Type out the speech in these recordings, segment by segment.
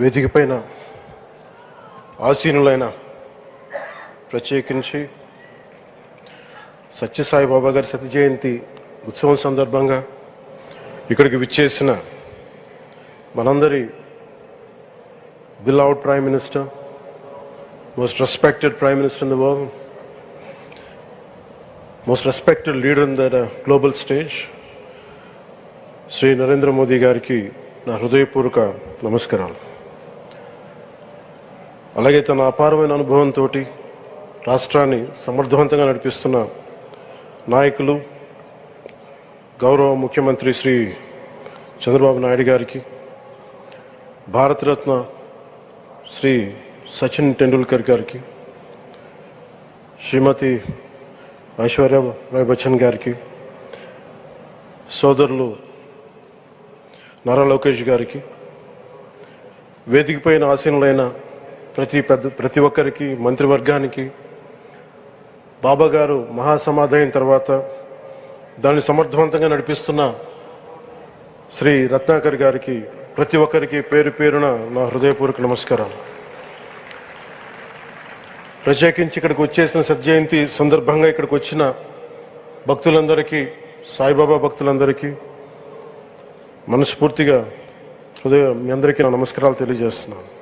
వేదిక పైన ఆసీనులైన ప్రత్యేకించి సత్యసాయి బాబా గారి సతి జయంతి ఉత్సవం సందర్భంగా ఇక్కడికి విచ్చేసిన మనందరి beloved prime minister most respected prime minister in the world most respected leader in the global stage Shri Narendra Modi garu నా హృదయపూర్వక నమస్కారాలు. అలాగే తన అపారమైన అనుభవంతో రాష్ట్రాన్ని సమర్థవంతంగా నడిపిస్తున్న నాయకులు గౌరవ ముఖ్యమంత్రి శ్రీ చంద్రబాబు నాయుడు గారికి భారతరత్న శ్రీ సచిన్ టెండూల్కర్ గారికి శ్రీమతి ఐశ్వర్య రాయ్ బచ్చన్ గారికి సోదరులు నారా లోకేష్ గారికి వేదికపైన ఆసీనులైన ప్రతి పెద్ద ప్రతి ఒక్కరికి మంత్రివర్గానికి బాబా గారు మహాసమాధి తర్వాత దాన్ని సమర్థవంతంగా నడిపిస్తున్న శ్రీ రత్నాకర్ గారికి ప్రతి ఒక్కరికి పేరు పేరున నా హృదయపూర్వక నమస్కారం ప్రత్యేకించి ఇక్కడికి వచ్చేసిన సజ్జయంతి సందర్భంగా ఇక్కడికి వచ్చిన భక్తులందరికీ సాయిబాబా భక్తులందరికీ మనస్ఫూర్తిగా హృదయ మీ అందరికీ నా నమస్కారాలు తెలియజేస్తున్నాను.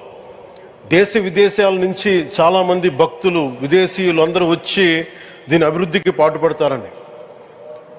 దేశ విదేశాల నుంచి చాలామంది భక్తులు విదేశీయులు అందరూ వచ్చి దీని అభివృద్ధికి పాటుపడతారని.